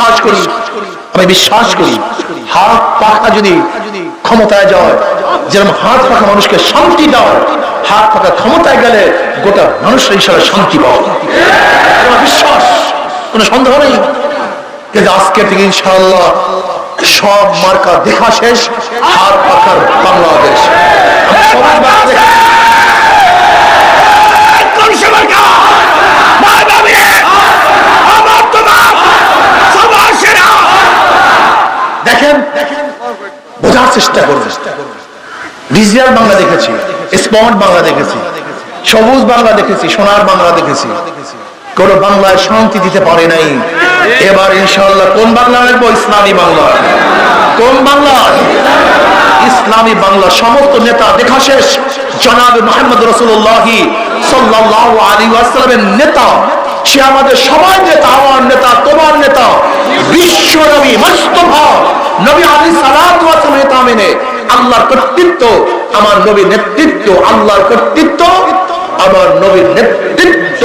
বিশ্বাস করি। আমি বিশ্বাস করি। হাত পাখা যদি ক্ষমতায় যায়, যেরকম হাত পাখা মানুষকে শান্তি দাও, হাত পাখা ক্ষমতায় গেলে গোটা মানুষের হিসাবে শান্তি পাওয়া বিশ্বাস, কোনো সন্দেহ নেই। কিন্তু আজকে থেকে ইনশাআল্লাহ সব মার্কা দেখা শেষ, হাত পাখার বাংলাদেশ। সবাই মার্কা দেখা কোন সে মার্কা? ভাই ভাবি! আমার তোমার সবার সেরা! দেখেন বোঝার চেষ্টা করবে। ডিজিটাল বাংলা দেখেছি স্পট বাংলা দেখেছি, সবুজ বাংলা দেখেছি, সোনার বাংলা দেখেছি। কোন বাংলায় শান্তি দিতে পারে নাই। এবার ইনশাল্লাহ কোন বাংলা রাখব? ইসলামী বাংলা। কোন বাংলা? ইসলামী বাংলা সমস্ত নেতা দেখা শেষ। জনাব মোহাম্মদ রসুল্লাহি সাল্লাহ আলী আসসালামের নেতা। সে আমাদের সবাই নেতা, আমার নেতা, তোমার নেতা। বিশ্ব নবী নবী আলী সালাম নেতা মেনে আল্লাহর কর্তৃত্ব, আমার নেতৃত্ব, আল্লাহর কর্তৃত্ব, আমার নবীর নেতৃত্ব।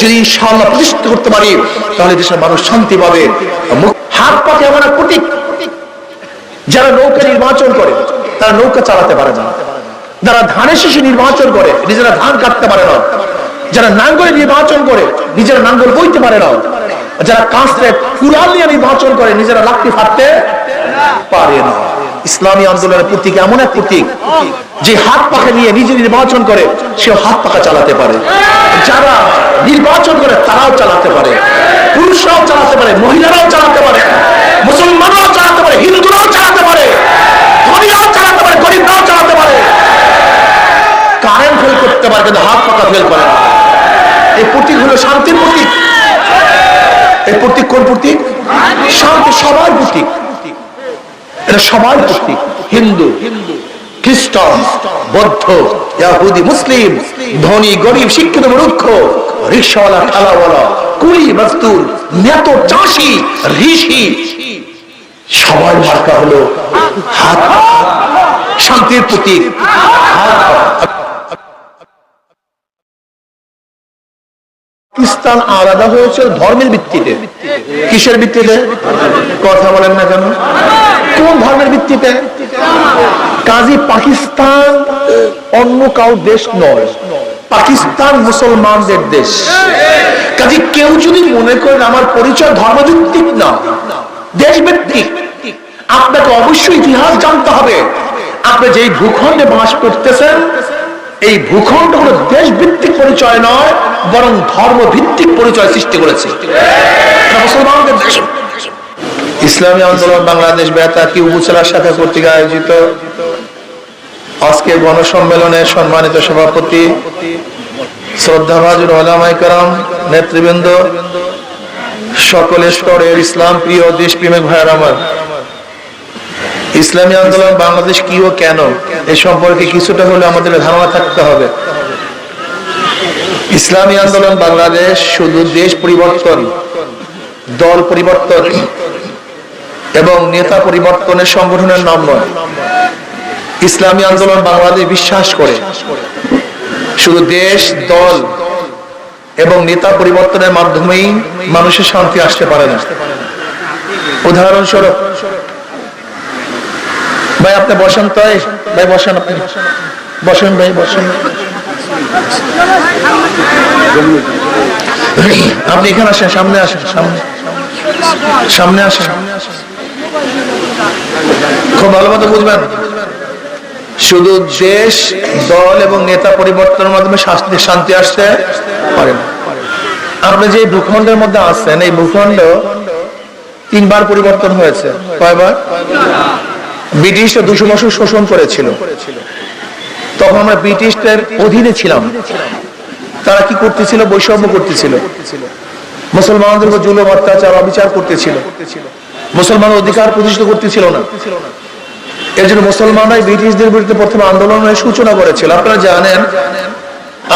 যদি ইনশাআল্লাহ প্রতিষ্ঠিত করতে পারি, তাহলে দেশের মানুষ শান্তি পাবে। হাত পাকে আমার প্রতীক? যারা নৌকা নির্বাচন করে, তারা নৌকা চালাতে পারে না। যারা ধানের শিশু নির্বাচন করে, নিজেরা ধান কাটতে পারে না। যারা নাঙ্গলে নির্বাচন করে, নিজেরা নাঙ্গল বইতে পারে না। যারা কাঁচরে কুড়াল নিয়ে নির্বাচন করে, নিজেরা লাকড়ি ফাটতে পারে না। ইসলামী আন্দোলনের প্রতীক এমন এক প্রতীক, যে হাত পাখা নিয়ে নিজে নির্বাচন করে সে হাত পাখা চালাতে পারে। যারা নির্বাচন করে, তারাও চালাতে পারে। পুরুষরাও চালাতে পারে, মহিলারাও চালাতে পারে। মুসলমানরাও চালাতে পারে, হিন্দুরাও চালাতে পারে, ধনীরাও চালাতে পারে, গরিবরাও চালাতে পারে। কারেন্ট ফেল করতে পারে, কিন্তু হাত পাকা ফেল করে না। এই প্রতীক হলো শান্তির প্রতীক। এই প্রতীক কোন প্রতীক? শান্তি সবার প্রতীক। এটা সবার প্রতীক, হিন্দু। খ্রিস্টান বৌদ্ধ, ইয়াহুদি, মুসলিম, ধনী, গরিব, শিক্ষিত, মূর্খ, রিক্সাওয়ালা, ঠেলাওয়ালা, কুড়ি, মজদুর নেত চাষি, ঋষি, সবার মার্কা হলো হাত শান্তির প্রতীক পাকিস্তান আলাদা হয়েছে ধর্মের ভিত্তিতে। কিসের ভিত্তিতে? কথা বলেন না কেন? কোন ধর্মের ভিত্তিতে? কাজী পাকিস্তান অন্য কাউ দেশ নয়, পাকিস্তান মুসলমানদের দেশ। কাজী কেউ যদি মনে করেন আমার পরিচয় ধর্মভিত্তিক না, দেশভিত্তিক, আপনাকে অবশ্যই ইতিহাস জানতে হবে। আপনি যেই ভূখণ্ডে বাস করতেছেন, এই ভূখণ্ড হলো দেশ ভিত্তিক পরিচয় নয়, বরং ধর্ম ভিত্তিক পরিচয় সৃষ্টি করেছে। মুসলমানদের দেশ। ইসলামী আন্দোলন বাংলাদেশ বেতা কি উপজেলা শাখা কর্তৃক আয়োজিত? আজকে গণসম্মেলনের সম্মানিত সভাপতি, শ্রদ্ধাভাজুর ওলামাই কারাম, নেতৃবৃন্দ সকলের স্তরের ইসলাম প্রিয় দেশ প্রেমিক ভাইয়ার আমার। ইসলামী আন্দোলন বাংলাদেশ কি ও কেন, এ সম্পর্কে কিছুটা হলে আমাদের ধারণা থাকতে হবে। ইসলামী আন্দোলন বাংলাদেশ শুধু দেশ পরিবর্তন, দল পরিবর্তন এবং নেতা পরিবর্তনের সংগঠনের নাম নয়। ইসলামী আন্দোলন বাংলাদেশ বিশ্বাস করে। শুধু দেশ, দল এবং নেতা পরিবর্তনের মাধ্যমেই মানুষের শান্তি আসতে পারে না। উদাহরণস্বরূপ, ভাই আপনি বসেন তো ভাই বসেন আপনি। বসেন ভাই, বসেন। আপনি এখানে আসেন, সামনে আসেন, সামনে। সামনে আসেন। খুব ভালো মতো বুঝবেন। শুধু দেশ, দল এবং নেতা পরিবর্তনের মাধ্যমে শান্তি আসতে পারে আপনি যে ভূখণ্ডের মধ্যে আছেন, এই ভূখণ্ড তিনবার পরিবর্তন হয়েছে। কয়বার? ব্রিটিশরা দুশো বছর শোষণ করেছিল। তখন আমরা ব্রিটিশদের অধীনে ছিলাম। তারা কি করতেছিল? বৈষম্য করতেছিল। মুসলমানদের উপর জুলুম, অত্যাচার, অবিচার করতেছিল। মুসলমান অধিকার প্রতিষ্ঠিত করতেছিল না। এর জন্য মুসলমানরাই ব্রিটিশদের বিরুদ্ধে প্রথমে আন্দোলনের সূচনা করেছিল। আপনারা জানেন,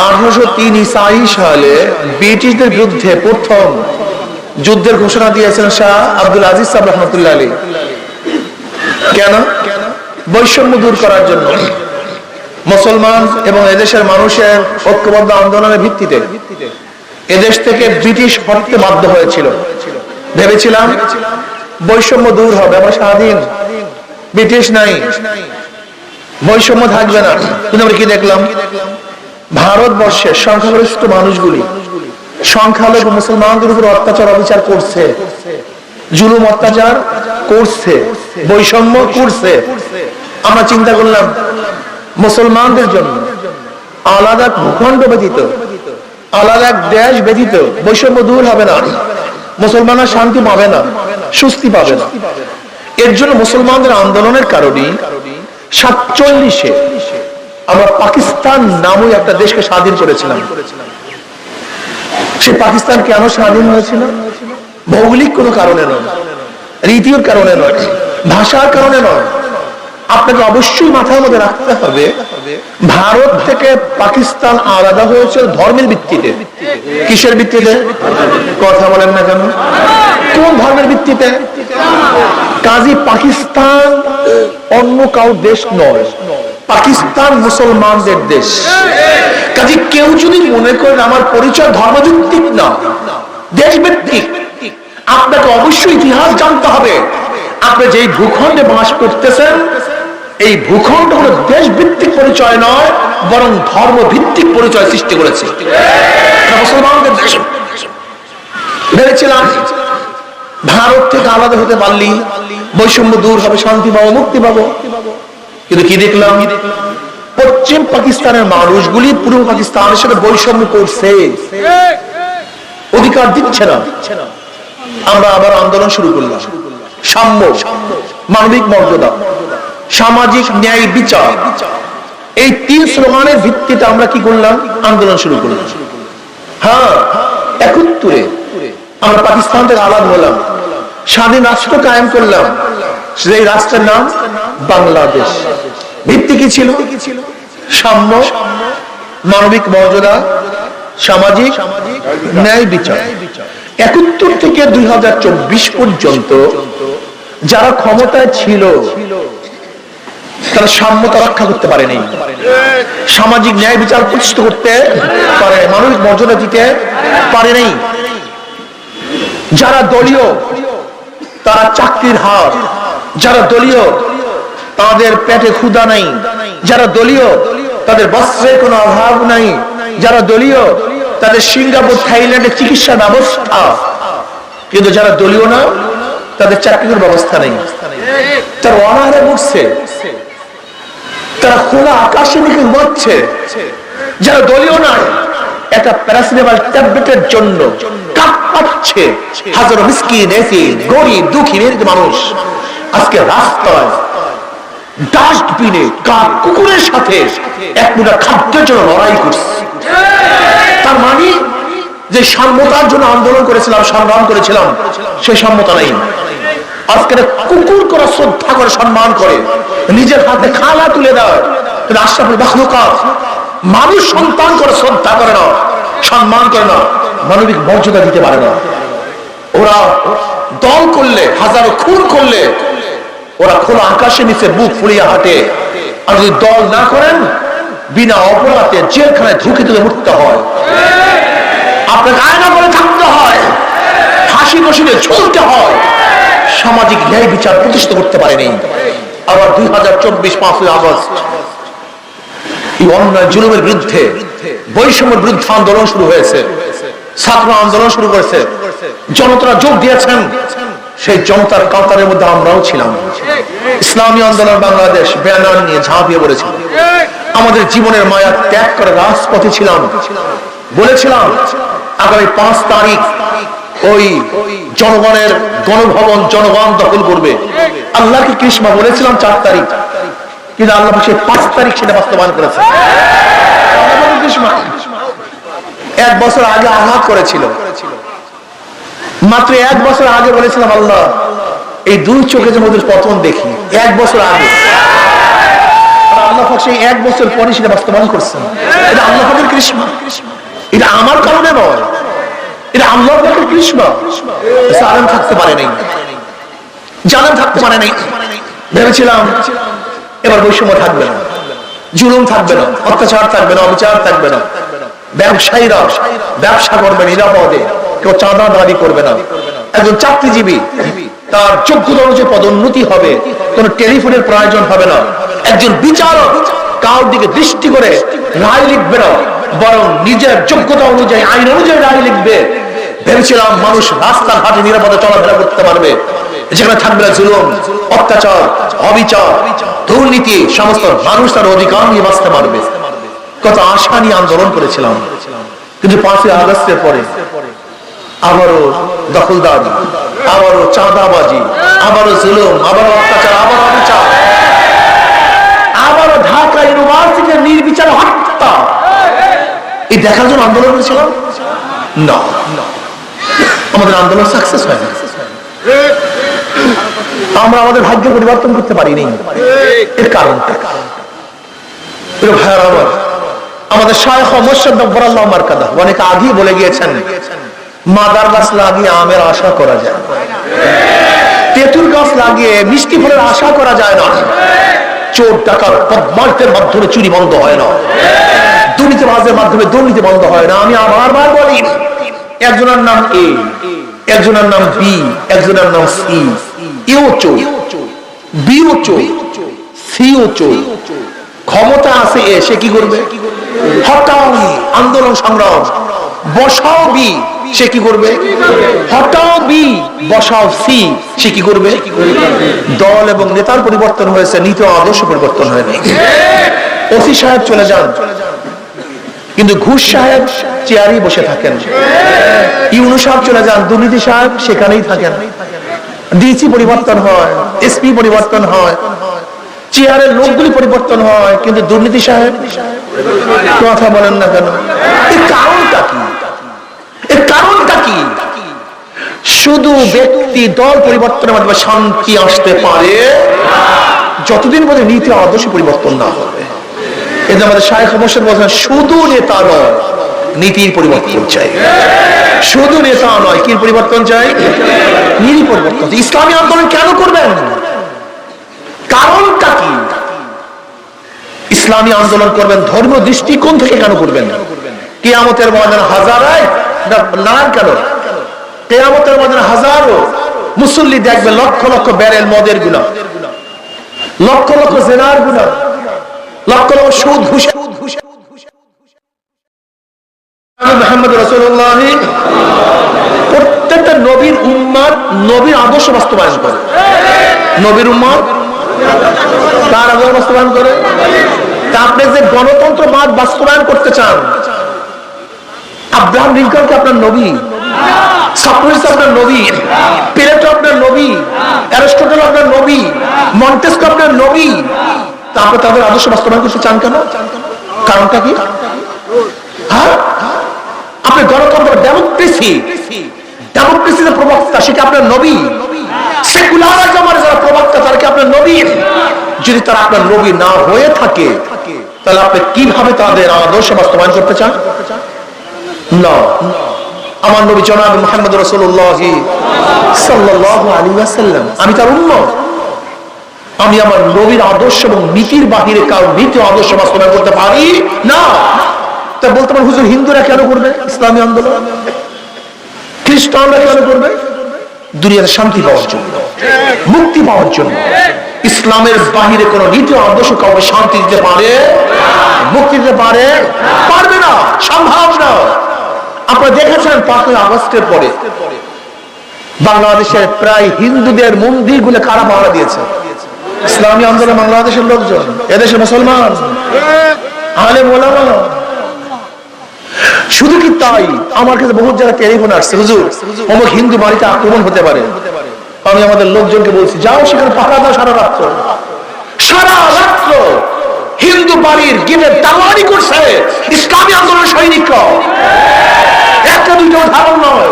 আঠারোশো তিন ইসাই সালে ব্রিটিশদের বিরুদ্ধে প্রথম যুদ্ধের ঘোষণা দিয়েছিলেন শাহ আব্দুল আজিজ সাহেব রহমতুল্লাহ আলী। কেন? বৈষম্য দূর করার জন্য। মুসলমান এবং এদেশের মানুষের ঐক্যবদ্ধ আন্দোলনের ভিত্তিতে এদেশ থেকে ব্রিটিশ হটতে বাধ্য হয়েছিল। ভেবেছিলাম বৈষম্য দূর হবে, আমরা স্বাধীন। ব্রিটিশ নাই। বৈষম্য থাকবে না। কিন্তু আমরা কি দেখলাম? ভারতবর্ষের সংখ্যাগরিষ্ঠ মানুষগুলি সংখ্যালঘু মুসলমানদের উপর অত্যাচার, অবিচার করছে, জুলুম, অত্যাচার করছে, বৈষম্য করছে। আমরা চিন্তা করলাম, মুসলমানদের জন্য আলাদা ভূখণ্ড ব্যতীত, আলাদা দেশ ব্যতীত বৈষম্য দূর হবে না। মুসলমানরা শান্তি পাবে না সুস্থি পাবে না। এর জন্য মুসলমানদের আন্দোলনের কারণে সাতচল্লিশে আমরা পাকিস্তান নামই একটা দেশকে স্বাধীন করেছিলাম। সে পাকিস্তান কেন স্বাধীন হয়েছিল? ভৌগোলিক কোনো কারণে নয়, রীতির কারণে নয়, ভাষার কারণে নয়। আপনাকে অবশ্যই মাথার মধ্যে রাখতে হবে, ভারত থেকে পাকিস্তান আলাদা হয়েছে ধর্মের ভিত্তিতে। কিসের ভিত্তিতে? কথা বলেন না কেন? কোন ধর্মের ভিত্তিতে? কাজী পাকিস্তান অন্য কাউ দেশ নয়, পাকিস্তান মুসলমানদের দেশ। কাজে কেউ যদি মনে করেন আমার পরিচয় ধর্মভিত্তিক না, দেশভিত্তিক, আপনাকে অবশ্যই ইতিহাস জানতে হবে। আপনি যেই ভূখণ্ডে বাস করতেছেন এই ভূখণ্ড হলো দেশ ভিত্তিক পরিচয় নয়, বরং ধর্ম ভিত্তিক পরিচয় সৃষ্টি করেছে। ভেবেছিলাম, ভারত থেকে আলাদা হতে পারলি, বৈষম্য দূর হবে, শান্তি পাবো, মুক্তি পাবো। কিন্তু কি দেখলাম? পশ্চিম পাকিস্তানের মানুষগুলি পূর্ব পাকিস্তানের সাথে বৈষম্য করছে। অধিকার দিচ্ছে না। আমরা আবার আন্দোলন শুরু করলাম। সাম্য, মানবিক মর্যাদা। সামাজিক ন্যায় বিচার। এই তিন স্লোগানের ভিত্তিতে আমরা কি করলাম? আন্দোলন শুরু করলাম। হ্যাঁ একত্তরে আমরা পাকিস্তান থেকে আলাদা হলাম। স্বাধীন রাষ্ট্র কায়েম করলাম। সেই রাষ্ট্রের নাম বাংলাদেশ। ভিত্তি কি ছিল? সাম্য, মানবিক মর্যাদা, সামাজিক ন্যায় বিচার। একাত্তর থেকে দুই হাজার চব্বিশ পর্যন্ত যারা ক্ষমতায় ছিল তারা সাম্যতা রক্ষা করতে পারেনি। সামাজিক ন্যায় বিচার প্রতিষ্ঠিত করতে পারে মানবিক মর্যাদা দিতে পারে নাই। যারা দলীয়, তারা চাকরির হার। যারা দলীয়, তাদের পেটে ক্ষুদা নাই। যারা দলীয়, তাদের বস্ত্রের কোনো অভাব নাই। যারা দলীয়, তাদের সিঙ্গাপুর, থাইল্যান্ডের চিকিৎসা ব্যবস্থা। কিন্তু যারা দলীয় না, তাদের চাকরির ব্যবস্থা নেই। তারা অনাহারে উঠছে তারা খোলা আকাশের দিকে ঘুমাচ্ছে। যারা দলীয় নয় একটা প্যারাসিটামল ট্যাবলেটের জন্য কাঁপাচ্ছে হাজারো মিসকিন এসিন গরিব, দুঃখী মেরিত মানুষ। আজকে রাস্তায় ডাস্টবিনে কাক কুকুরের সাথে এক খাদ্যের জন্য লড়াই করছে। তার মানে যে সাম্যতার জন্য আন্দোলন করেছিলাম সংগ্রাম করেছিলাম, সে সাম্যতা নেই। আজকে কুকুর করে শ্রদ্ধা করে সম্মান করে, নিজের হাতে মানুষ সন্তান করে শ্রদ্ধা করে না, সম্মান করে না, মানবিক মর্যাদা দিতে পারে না। ওরা দল করলে, হাজারো খুন করলে, ওরা খোলা আকাশে নিচে বুক ফুলিয়ে হাঁটে। আর যদি দল না করেন, বিনা অপরাধে জেলখানায় ঢুকে তুলে উঠতে হয়। আপনাকে আয়না করে থাকতে হয়, হাসি কষিতে ঝুলতে হয়। সামাজিক ন্যায় বিচার প্রতিষ্ঠিত করতে পারেনি। আবার দুই হাজার চব্বিশ পাঁচই আগস্ট এই অন্যায়, জুলুমের বিরুদ্ধে বৈষম্যের বিরুদ্ধে আন্দোলন শুরু হয়েছে। ছাত্র আন্দোলন শুরু করেছে। জনতারা যোগ দিয়েছেন। সেই জনতার কাতারের মধ্যে আমরাও ছিলাম। ইসলামী আন্দোলন বাংলাদেশ ব্যানার নিয়ে ঝাঁপিয়ে পড়েছিল আমাদের জীবনের মায়া ত্যাগ করে রাজপথে ছিলাম। বলেছিলাম, আগামী পাঁচ তারিখ ওই জনগণের গণভবন, জনগণ দখল করবে। আল্লাহকে কৃষ্মা বলেছিলাম, চার তারিখ। কিন্তু আল্লাহ সেই পাঁচ তারিখ সেটা বাস্তবায়ন করেছে এক বছর আগে আঘাত করেছিল। মাত্র এক বছর আগে বলেছিলাম, আল্লাহ, এই দুই চোখে যে মধ্যে পতন দেখি, এক বছর আগে। আল্লাহ সেই এক বছর পরে সেটা বাস্তবায়ন করছেন। এটা আল্লাহ কৃষ্মা এটা আমার কারণে নয়। এটা আল্লাহ কৃষ্মা থাকতে পারে নাই। জালেম থাকতে পারে নাই। ভেবেছিলাম এবার বৈষম্য থাকবে না। জুলুম থাকবে না, অত্যাচার থাকবে না, অবিচার থাকবে না। ব্যবসায়ীরা ব্যবসা করবে নিরাপদে, কেউ চাঁদা দাবি করবে না। একজন চাকরিজীবী, তার যোগ্যতা অনুযায়ী পদোন্নতি হবে, কোন টেলিফোনের প্রয়োজন হবে না। একজন বিচারক কার দিকে দৃষ্টি করে রায় লিখবে না, বরং নিজের যোগ্যতা অনুযায়ী, আইন অনুযায়ী রায় লিখবে। ভেবেছিলাম মানুষ রাস্তাঘাটে নিরাপদে চলাফেরা করতে পারবে, যেখানে থাকবে না জুলুম, অত্যাচার অবিচার দুর্নীতি, সমস্ত মানুষ তার অধিকার নিয়ে বাঁচতে পারবে। কত আশা নিয়ে আন্দোলন করেছিলাম। কিন্তু পাঁচই আগস্টের পরে আবারও দখলদারি, আবারও চাঁদাবাজি, আবারও জুলুম, আবারও অত্যাচার, আবারও অবিচার, আবারও ঢাকা ইউনিভার্সিটির নির্বিচার হত্যা। এই দেখার জন্য আন্দোলন করেছিলাম না। আমাদের আন্দোলন সাকসেস হয় না আমরা আমাদের ভাগ্য পরিবর্তন করতে পারিনি। এর কারণটা। আমার, আমাদের শায়খ নব্বরাল্লাহ মার্কাদা অনেক আগেই বলে গিয়েছেন, মাদার গাছ লাগিয়ে আমের আশা করা যায় না। তেঁতুল গাছ লাগিয়ে মিষ্টি ফলের আশা করা যায় না। চোর টাকার বদমার্কের মাধ্যমে চুরি বন্ধ হয় না। দুর্নীতিবাজের মাধ্যমে দুর্নীতি বন্ধ হয় না। আমি আবার বার বলি, একজনের নাম এ। একজনের নাম বি, একজনের নাম সি। এও চোর বিও চোর সিও চোর ক্ষমতা আছে এ, সে কি করবে? হটাও আন্দোলন সংগ্রাম। বসাও বি, সে কি করবে? হটাও বি, বসাও সি, সে কি করবে? দল এবং নেতার পরিবর্তন হয়েছে, নীতি আদর্শ পরিবর্তন হয়নি। ওসি সাহেব চলে যান। কিন্তু ঘুষ সাহেব চেয়ারই বসে থাকেন। ইউনু সাহেব চলে যান, দুর্নীতি সাহেব সেখানেই থাকেন। ডিসি পরিবর্তন হয়, এসপি পরিবর্তন হয়, চেয়ারের লোকগুলি পরিবর্তন হয়, কিন্তু দুর্নীতি সাহেব কথা বলেন না কেন? কারণটা কি? এর কারণটা কি? শুধু ব্যক্তি দল পরিবর্তনের মাধ্যমে শান্তি আসতে পারে, যতদিন পর্যন্ত নীতি আদর্শ পরিবর্তন না হবে। এটা আমাদের বলছেন, শুধু নেতা নয়, নীতির পরিবর্তন চাই। শুধু নেতা নয়, কি পরিবর্তন চাই? নীতি পরিবর্তন ইসলামী আন্দোলন কেন করবেন? কারণটা কি? ইসলামী আন্দোলন করবেন ধর্ম দৃষ্টিকোণ থেকে কেন করবেন? কেয়ামতের ময়দান হাজারায়, না কেন? কেয়ামতের ময়দান হাজারো মুসল্লি দেখবে লক্ষ লক্ষ ব্যারেল মদেরগুলা লক্ষ লক্ষ জেনারগুলা লক্ষ লক্ষ সুদ, ঘুষে। বাস্তবায়ন করতে চান, আব্রাহাম লিঙ্কনকে আপনার নবী? সক্রেটিস আপনার নবী? প্লেটো আপনার নবী? অ্যারিস্টটল আপনার নবী? মন্টেস্কো আপনার নবী? তারপর তাদের আদর্শ বাস্তবায়ন করতে চান কেন? কারণটা কি? হ্যাঁ? আপনি গণতন্ত্র ডেমোক্রেসি ডেমোক্রেসির প্রবক্তা সেটা আপনার নবী? যারা প্রবক্তা, তারা কি আপনার যদি তারা আপনার নবী না হয়ে থাকে, তাহলে আপনি কীভাবে তাদের আদর্শ বাস্তবায়ন করতে চান? না। আমার নবী জনাব মোহাম্মদ রসুল্লাহ সাল্লাহ আলী আমি তার উন্নত আমি আমার নবীর আদর্শ এবং নীতির বাহিরে কারও নীতি আদর্শ বাস্তবায়ন করতে পারি না। তা বলতে পারেন, হুজুর, হিন্দুরা কেন করবে? ইসলামী আন্দোলন? খ্রিস্টানরা কেন করবে? দুনিয়াতে শান্তি পাওয়ার জন্য, মুক্তি পাওয়ার জন্য। ইসলামের বাহিরে কোন নীতি আদর্শ কাউকে শান্তি দিতে পারে? মুক্তি দিতে পারে? পারবে না, সম্ভব না। আপনারা দেখেছেন পাঁচই আগস্টের পরে বাংলাদেশের প্রায় হিন্দুদের মন্দিরগুলো কারা পাহারা দিয়েছে? ইসলামী আন্দোলন বাংলাদেশের লোকজন এদেশের মুসলমান আলে মোলামা শুধু কি তাই? আমার কাছে বহু জায়গায় টেলিফোন আসছে, হুজুর, অমুক হিন্দু বাড়িতে আক্রমণ হতে পারে। আমি আমাদের লোকজনকে বলছি, যাও সেখানে পাহারা দাও সারা রাত্র। সারা রাত্র হিন্দু বাড়ির গেটে দালালি করছে ইসলামী আন্দোলন সৈনিকরা একটা দুইটা উদাহরণ নয়,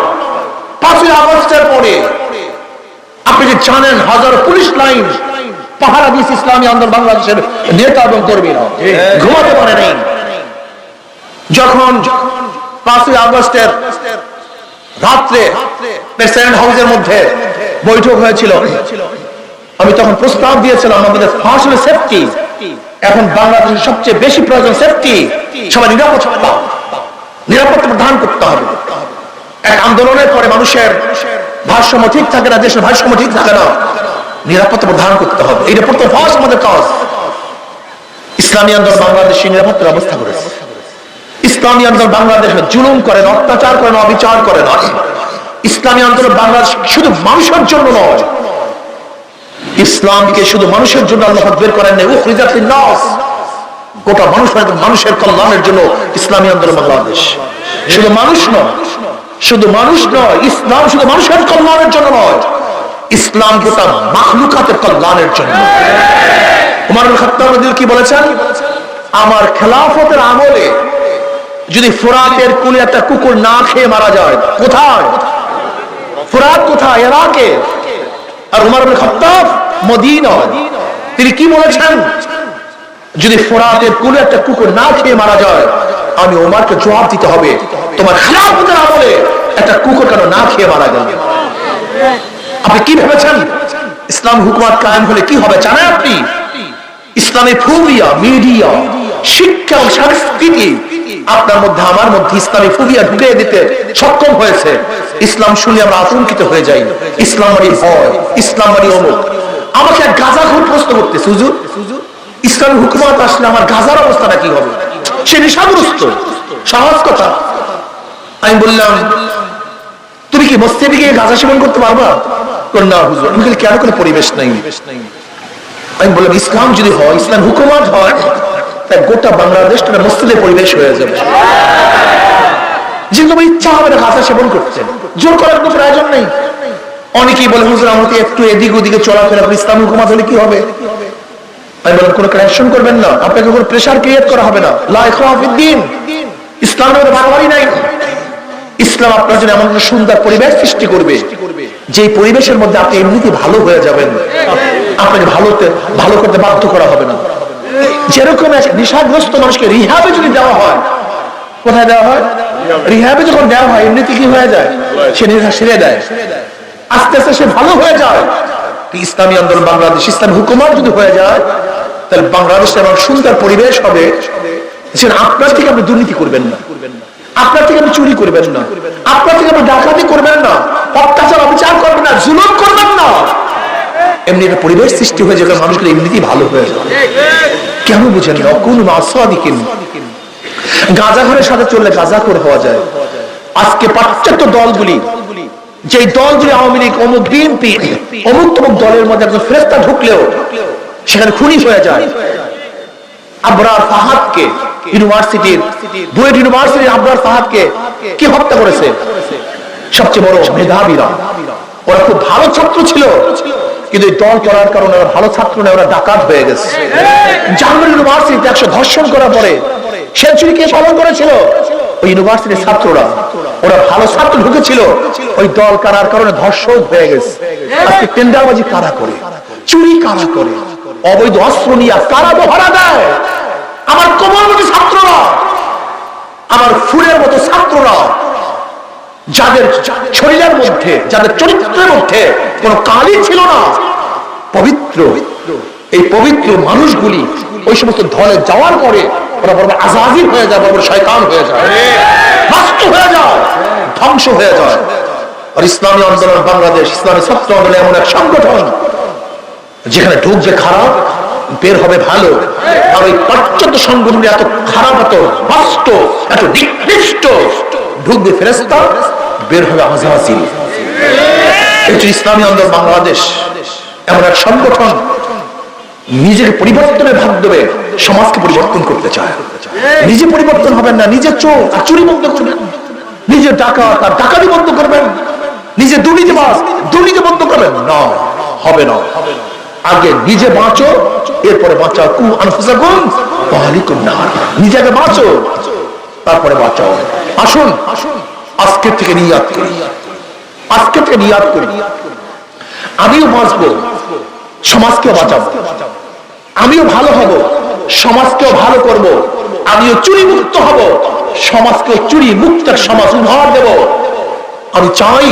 পাঁচই আগস্টের পরে। আপনি যে জানেন হাজার পুলিশ লাইন পাহারা দিয়েছে ইসলামী আন্দোলন বাংলাদেশের নেতা এবং কর্মীরা ঘুমাতে পারে নাই। যখন পাঁচই আগস্টের রাত্রে প্রেসিডেন্ট হাউসের মধ্যে বৈঠক হয়েছিল আমি তখন প্রস্তাব দিয়েছিলাম আমাদের আসলে সেফটি এখন বাংলাদেশের সবচেয়ে বেশি প্রয়োজন সেফটি সবাই নিরাপত্তা নিরাপত্তা প্রদান করতে হবে। এক আন্দোলনের পরে মানুষের ভারসাম্য ঠিক থাকে না দেশের ভারসাম্য ঠিক থাকে না। নিরাপত্তা প্রদান করতে হবে। এটা প্রথম ফার্স্ট আমাদের কাজ। ইসলামী আন্দোলন বাংলাদেশে নিরাপত্তার ব্যবস্থা করেছে। ইসলামী আন্দোলন বাংলাদেশে জুলুম করেন অত্যাচার করেন অবিচার করেন ইসলামী আন্দোলন বাংলাদেশ শুধু মানুষের জন্য নয়। ইসলামকে শুধু মানুষের জন্য আল্লাহ বের করেন নাই উখরিজাতিন নাস গোটা মানুষ মানুষের কল্যাণের জন্য ইসলামী আন্দোলন বাংলাদেশ। শুধু মানুষ নয়, শুধু মানুষ নয়, ইসলাম শুধু মানুষের কল্যাণের জন্য নয়। ইসলাম গোটা মাখলুকাতের কল্যাণের জন্য। কি বলেছেন? আমার খেলাফতের আমলে যদি ফোরাতের কোন একটা কুকুর না খেয়ে মারা যায়, কোথায়? ফোরাত কোথায়? ইরাকে। আর উমর খাত্তাব তিনি কি বলেছেন? যদি ফোরাতের কোন একটা কুকুর না খেয়ে মারা যায়, আমি ওমারকে জবাব দিতে হবে, তোমার খেলাফতের আমলে একটা কুকুর কেন না খেয়ে মারা গেল আপনি কি ভেবেছেন? ইসলাম হুকুমাত কায়েম হলে কি হবে জানেন আপনি? ইসলামী ফুবিয়া, মিডিয়া, শিক্ষা ও সংস্কৃতি আপনার মধ্যে, আমার মধ্যে ইসলামী ফুবিয়া ঢুকিয়ে দিতে সক্ষম হয়েছে। ইসলাম শুনে আমরা আতঙ্কিত হয়ে যাই। ইসলাম মানে ভয়, ইসলাম মানে অমুক। আমাকে গাজা ঘুর প্রশ্ন করতেছে, হুজুর, ইসলামী হুকুমাত আসলে আমার গাজার অবস্থাটা কি হবে? সে নেশাগ্রস্ত। সহজ কথা। আমি বললাম, তুমি কি মসজিদে গিয়ে গাঁজা সেবন করতে পারবা? কেন কোনো পরিবেশ নাই? আমি বললাম, ইসলাম যদি হয়, ইসলাম হয় তাই গোটা মসজিদের পরিবেশ হয়ে যাবে। ইচ্ছা হবে না সেবন করছেন জোর করার কোনো প্রয়োজন নেই। অনেকেই বলে, হুজুর, আমাকে একটু এদিক ওদিকে চলাফেরা করে ইসলাম হুকুমাত হলে কি হবে? আমি বললাম, কোনো কারেকশন করবেন না। আপনাকে কোনো প্রেশার ক্রিয়েট করা হবে না। লা ইকরাহা ফিদ্দিন ইসলামের বাড়াবাড়ি নাই। ইসলাম আপনার জন্য এমন সুন্দর পরিবেশ সৃষ্টি করবে যে পরিবেশের মধ্যে আপনি এমনিতে ভালো হয়ে যাবেন। আপনাকে ভালোতে ভালো করতে বাধ্য করা হবে না। যেরকম নেশাগ্রস্ত মানুষকে রিহাবে যদি দেওয়া হয়, কোথায় দেওয়া হয়? রিহাবে যখন দেওয়া হয়, এমনিতে কি হয়ে যায়? সে নেশা সেরে দেয়। আস্তে আস্তে সে ভালো হয়ে যায়। ইসলামী আন্দোলন বাংলাদেশ, ইসলাম হুকুমাত যদি হয়ে যায়, তাহলে বাংলাদেশে এমন সুন্দর পরিবেশ হবে যে আপনার থেকে আপনি দুর্নীতি করবেন না। আপনার থেকে আপনি চুরি করবেন না। আপনার থেকে আপনি ডাকাতি করবেন না। অত্যাচার, অবিচার করবেন না, জুলুম করবেন না। এমনি একটা পরিবেশ সৃষ্টি হয়ে যাবে মানুষগুলো এমনিতেই ভালো হয়ে যাবে কেন বুঝেন না? কোন মাসাদিকিন। গাঁজা ঘরের সাথে চললে গাঁজা করে হওয়া যায়। আজকে পাশ্চাত্য দলগুলি যে দলগুলি আওয়ামী লীগ, অমুক বিএনপি, অমুক তমুক দলের মধ্যে একজন ফেরেস্তা ঢুকলেও সেখানে খুনি হয়ে যায়। আবরার ফাহাদকে ইউনিভার্সিটির বুয়েট ইউনিভার্সিটির আবরার ফাহাদকে কি হত্যা করেছে? সবচেয়ে বড় মেধাবীরা। ওরা খুব ভালো ছাত্র ছিল কিন্তু এই দল করার কারণে ওরা ভালো ছাত্র নয় ওরা ডাকাত হয়ে গেছে। জার্মান ইউনিভার্সিটিতে একশো ধর্ষণ করার পরে সেঞ্চুরি কে পালন করেছিল? ওই ইউনিভার্সিটির ছাত্ররা। ওরা ভালো ছাত্র ঢুকেছিল। ওই দল কারার কারণে ধর্ষক হয়ে গেছে। আজকে টেন্ডারবাজি কারা করে? চুরি কারা করে? অবৈধ অস্ত্র নিয়ে কারা দোহারা দেয়? আমার কোমর মতো ছাত্ররা আমার ফুলের মতো ছাত্ররা যাদের শরীরের মধ্যে, যাদের চরিত্রের মধ্যে কোন কালি ছিল না, পবিত্র, এই পবিত্র মানুষগুলি ওই সমস্ত ধলে যাওয়ার পরে ওরা বড় আজাদি হয়ে যায় বড় শয়তান হয়ে যায় হয়ে যায়, ধ্বংস হয়ে যায়। আর ইসলামী আন্দোলন বাংলাদেশ, ইসলামী ছাত্র আন্দোলন এমন এক সংগঠন, যেখানে ঢুকবে খারাপ বের হবে ভালো। আর ওই পাশ্চাত্য সংগঠন এত খারাপ, এত নষ্ট এত নিকৃষ্ট। ঢুকবে ফেরেস্তা বের হবে আজাজি এটি ইসলামী আন্দোলন বাংলাদেশ। এমন এক সংগঠন নিজেকে পরিবর্তনের মাধ্যমে সমাজকে পরিবর্তন করতে চায়। নিজে পরিবর্তন হবেন না, নিজে চোর চুরি বন্ধ করবেন। নিজে টাকা আর ডাকাতি বন্ধ করবেন। নিজে দুর্নীতিবাস দুর্নীতি বন্ধ করবেন। না, হবে না। আগে নিজে বাঁচো, এরপরে বাঁচাও কু আনফুসাকুম ওয়ালাইকুম নার। নিজেকে বাঁচো, তারপরে বাঁচাও। আসুন আজকের থেকে নিয়াত করি। আজকের থেকে নিয়াত করি। আমিও বাঁচবো, সমাজকেও বাঁচাবো। আমিও ভালো হব, সমাজকেও ভালো করব। আমিও চুরি মুক্ত হব সমাজকে চুরি মুক্ত সমাজ উপহার দেব। আমি চাই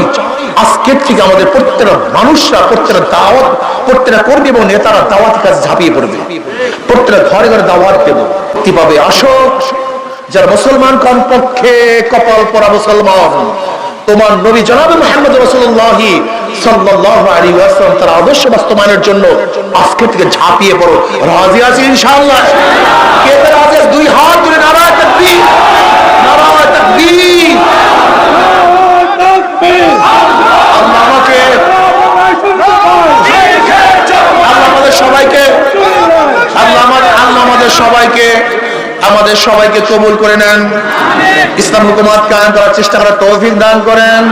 আজকের থেকে আমাদের প্রত্যেকটা মানুষরা, প্রত্যেকটা দাওয়াত, প্রত্যেকটা করবে এবং নেতারা দাওয়াতের কাছে ঝাঁপিয়ে পড়বে। প্রত্যেকটা ঘরে ঘরে দাওয়াত দেবো। কীভাবে আসো, যারা মুসলমান কমপক্ষে কপাল পরা মুসলমান, তোমার নবী জনাব মোহাম্মদ রসুল্লাহি সাল্লাল্লাহু আলাইহি ওয়াসাল্লাম তার আদর্শ বাস্তবায়নের জন্য আজকে থেকে ঝাঁপিয়ে পড়ো। রাজি আছি ইনশাআল্লাহ? ইনশাআল্লাহ কে তার রাজি দুই হাত ধরে নারায় তাকবীর। নারায় তাকবীর। আমাদের সবাইকে আমাদের সবাইকে কবুল করে নেন। ইসলাম হুকুমাত কায়েম করার চেষ্টা করার তৌফিক দান করেন।